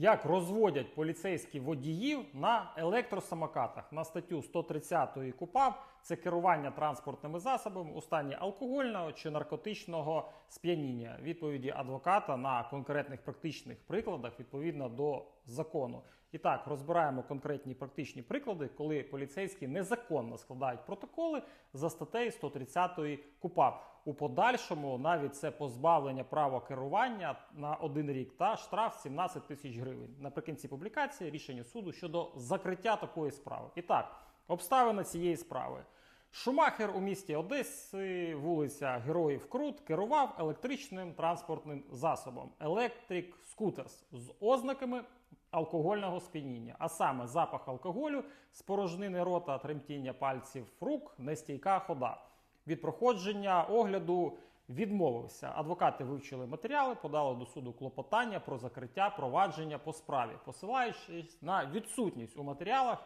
Як розводять поліцейські водіїв на електросамокатах на статтю 130 КУПАП це керування транспортними засобами у стані алкогольного чи наркотичного сп'яніння. Відповіді адвоката на конкретних практичних прикладах відповідно до закону. І так розбираємо конкретні практичні приклади, коли поліцейські незаконно складають протоколи за статтею 130 КУПАП. У подальшому навіть це позбавлення права керування на один рік та штраф 17 тисяч гривень. Наприкінці публікації рішення суду щодо закриття такої справи. І так, обставини цієї справи. Шумахер у місті Одеси, вулиця Героїв Крут, керував електричним транспортним засобом Electric Scooters з ознаками алкогольного сп'яніння, а саме запах алкоголю, спорожнини рота, тремтіння пальців рук, нестійка хода. Від проходження огляду відмовився. Адвокати вивчили матеріали, подали до суду клопотання про закриття провадження по справі, посилаючись на відсутність у матеріалах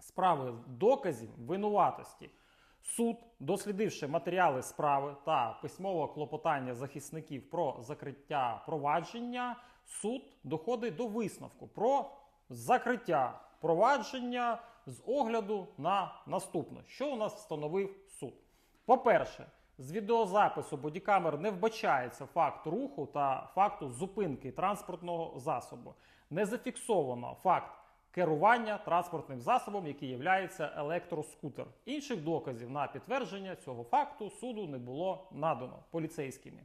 справи доказів винуватості. Суд, дослідивши матеріали справи та письмове клопотання захисників про закриття провадження, суд доходить до висновку про закриття провадження з огляду на наступне, що у нас встановив суд. По-перше, з відеозапису бодікамер не вбачається факт руху та факту зупинки транспортного засобу. Не зафіксовано факт керування транспортним засобом, який є електроскутер. Інших доказів на підтвердження цього факту суду не було надано поліцейськими.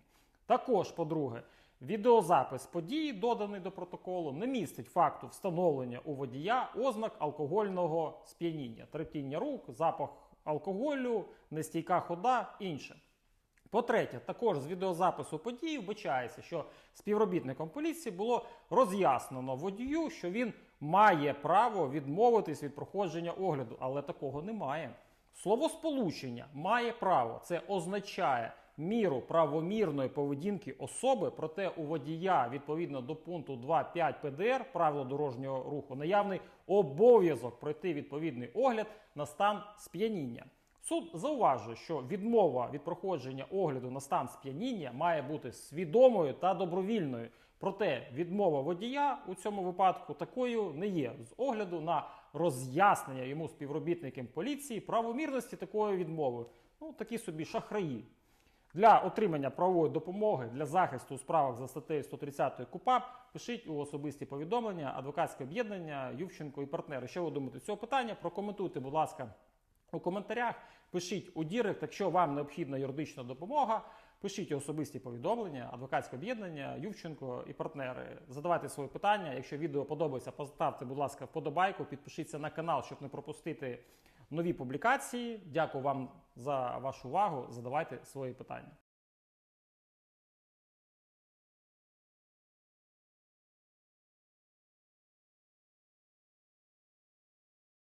Також, по-друге, відеозапис події, доданий до протоколу, не містить факту встановлення у водія ознак алкогольного сп'яніння, третіння рук, запах алкоголю, нестійка хода інше. По-третє, також з відеозапису події вбачається, що співробітником поліції було роз'яснено водію, що він має право відмовитись від проходження огляду, але такого немає. Словосполучення має право. Це означає міру правомірної поведінки особи, проте у водія відповідно до пункту 2.5 ПДР правила дорожнього руху наявний обов'язок пройти відповідний огляд на стан сп'яніння. Суд зауважує, що відмова від проходження огляду на стан сп'яніння має бути свідомою та добровільною. Проте відмова водія у цьому випадку такою не є з огляду на роз'яснення йому співробітникам поліції правомірності такої відмови. Ну такі собі шахраї. Для отримання правової допомоги для захисту у справах за статтею 130 КУПАП пишіть у особисті повідомлення адвокатське об'єднання Ювченко і партнери. Що ви думаєте цього питання? Прокоментуйте, будь ласка. У коментарях пишіть у Дірект, якщо вам необхідна юридична допомога, пишіть особисті повідомлення, адвокатське об'єднання, Ювченко і партнери. Задавайте свої питання. Якщо відео подобається, поставте, будь ласка, вподобайку, підпишіться на канал, щоб не пропустити нові публікації. Дякую вам за вашу увагу. Задавайте свої питання.